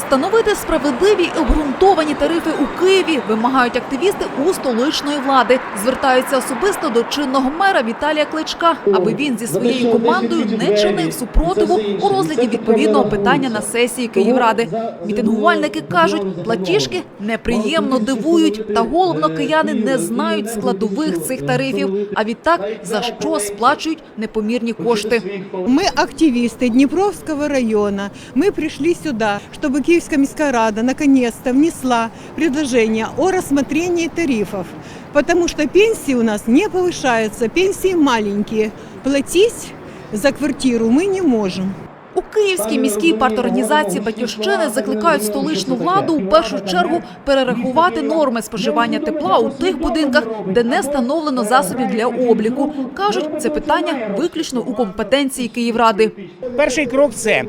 Встановити справедливі і обґрунтовані тарифи у Києві вимагають активісти у столичної влади. Звертаються особисто до чинного мера Віталія Кличка, аби він зі своєю командою не чинив супротиву у розгляді відповідного питання на сесії Київради. Мітингувальники кажуть, платіжки неприємно дивують, та головно кияни не знають складових цих тарифів. А відтак за що сплачують непомірні кошти. Мы активисты Днепровского района. Мы пришли сюда, чтобы Киевская міська рада наконец-то внесла предложение о рассмотрении тарифов. Потому что пенсии у нас не повышаются, пенсии маленькие. Платить за квартиру мы не можем. У Київській міській парторганізації Батьківщини закликають столичну владу у першу чергу перерахувати норми споживання тепла у тих будинках, де не встановлено засобів для обліку. кажуть, це питання виключно у компетенції Київради. Перший крок це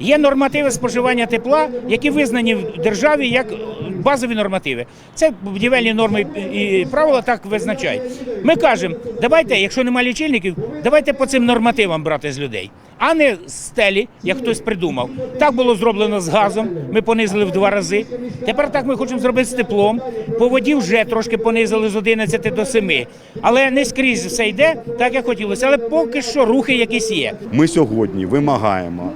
є нормативи споживання тепла, які визнані в державі як базові нормативи. Це будівельні норми і правила так визначають. Ми кажемо, давайте, якщо немає лічильників, давайте по цим нормативам брати з людей, а не з стелі, як хтось придумав. Так було зроблено з газом. Ми понизили в два рази. Тепер так ми хочемо зробити з теплом. По воді вже трошки понизили з 11 до 7. Але не скрізь все йде так, як хотілося. Але поки що рухи якісь є. Ми сьогодні вимагаємо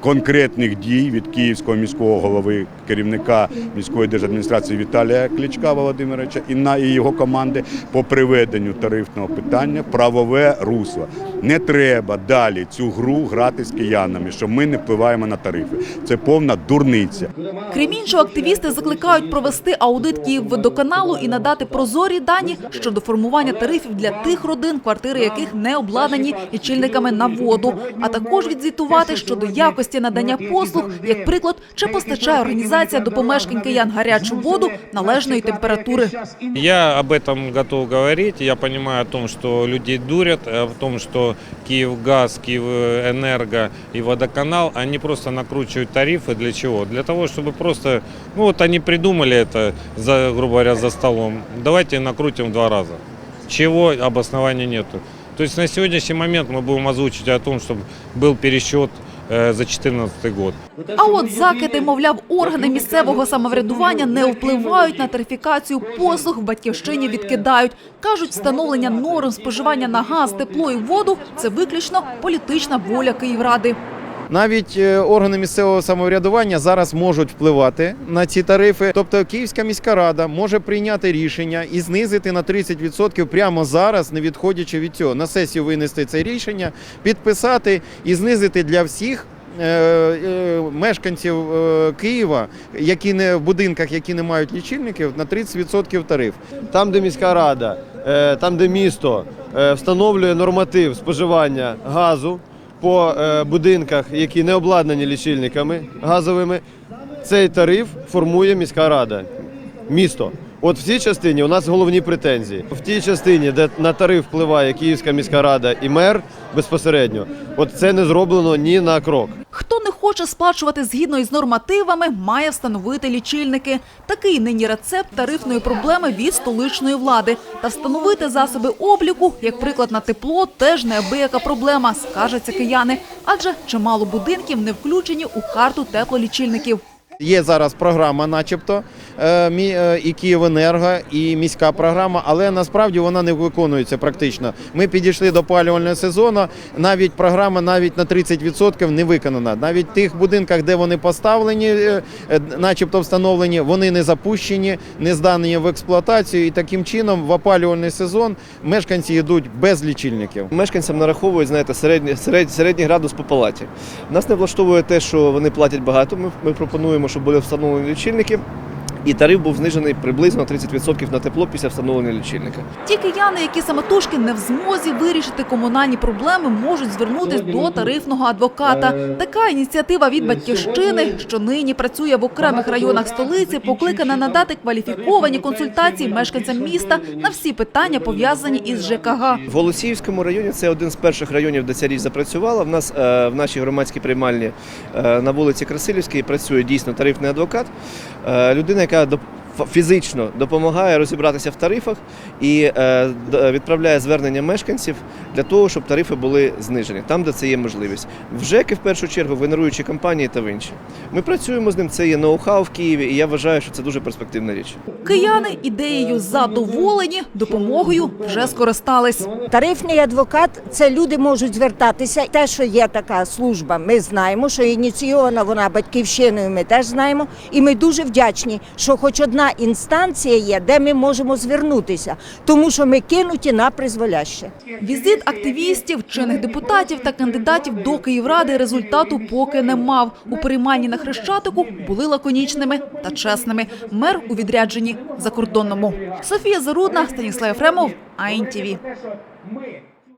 конкретних дій від київського міського голови, керівника міської держадміністрації Віталія Кличка Володимировича і на і його команди по приведенню тарифного питання правове русло. Не треба далі цю гру грати з киянами, що ми не впливаємо на тарифи. Це повна дурниця. Крім іншого, активісти закликають провести аудит Київводоканалу і надати прозорі дані щодо формування тарифів для тих родин, квартири яких не обладнані лічильниками на воду, а також відзвітувати щодо якості надання послуг, як приклад, чи постачає організація до помешкань киян гарячу воду належної температури. Я об этом готов говорить. Я понимаю о том, что людей дурят, о том, что Киевгаз, Киевэнерго и Водоканал, они просто накручивают тарифы. Для чего? Для того, чтобы просто, ну вот они придумали это, за, грубо говоря, за столом. Давайте накрутим в два раза. Чего обоснования нету. То есть на сегодняшний момент мы будем озвучить о том, чтобы был пересчет э, за 2014 год. А от закиди, мовляв, органи місцевого самоврядування не впливають на тарифікацію послуг в батьківщині відкидають. Кажуть, встановлення норм споживання на газ, тепло і воду це виключно політична воля Київради. Навіть е, органи місцевого самоврядування зараз можуть впливати на ці тарифи. Тобто Київська міська рада може прийняти рішення і знизити на 30% прямо зараз, не відходячи від цього. На сесію винести це рішення, підписати і знизити для всіх. е, е, Мешканців Києва, які не в будинках, які не мають лічильників, на 30% тариф. там, де міська рада, там, де місто встановлює норматив споживання газу по е, будинках, які не обладнані лічильниками газовими, цей тариф формує міська рада, місто. От в цій частині у нас головні претензії. В тій частині, де на тариф впливає Київська міська рада і мер безпосередньо, от це не зроблено ні на крок. Хто хоче сплачувати згідно із нормативами, має встановити лічильники. Такий нині рецепт тарифної проблеми від столичної влади. Та встановити засоби обліку, як приклад на тепло, теж неабияка проблема, скажеться кияни. Адже чимало будинків не включені у карту теплолічильників. Є зараз програма, начебто, е, е, і Київенерго, і міська програма, але насправді вона не виконується практично. Ми підійшли до опалювального сезону, навіть програма навіть на 30% не виконана. Навіть в тих будинках, де вони поставлені, е, начебто встановлені, вони не запущені, не здані в експлуатацію. І таким чином в опалювальний сезон мешканці йдуть без лічильників. Мешканцям нараховують, знаєте, середній, середній градус по палаті. Нас не влаштовує те, що вони платять багато. Ми, ми пропонуємо, щоб були встановлені лічильники. І тариф був знижений приблизно 30% на тепло після встановлення лічильника. Ті кияни, які самотужки не в змозі вирішити комунальні проблеми, можуть звернутись до тарифного адвоката. Така ініціатива від батьківщини, що нині працює в окремих районах столиці, покликана надати кваліфіковані консультації мешканцям міста на всі питання пов'язані із ЖКГ. В Голосіївському районі це один з перших районів, де ця річ запрацювала. В нас е, в нашій громадській приймальні е, на вулиці Красилівській працює дійсно тарифний адвокат. Е, людина, like uh, the фізично допомагає розібратися в тарифах і е, відправляє звернення мешканців для того, щоб тарифи були знижені, там, де це є можливість. В ЖЕКи, в першу чергу, в генеруючі компанії та в інші. Ми працюємо з ним, це є ноу-хау в Києві, і я вважаю, що це дуже перспективна річ. Кияни ідеєю задоволені, допомогою вже скористались. Тарифний адвокат це люди можуть звертатися. Те, що є така служба, ми знаємо, що ініційована вона батьківщиною. Ми теж знаємо, і ми дуже вдячні, що хоч одна інстанція є, де ми можемо звернутися, тому що ми кинуті на призволяще. Візит активістів, чинних депутатів та кандидатів до Київради результату поки не мав. У перейманні на Хрещатику були лаконічними та чесними. Мер у відрядженні закордонному. Софія Зарудна, Станіслав Єфремов, АІНТІВІ. Ми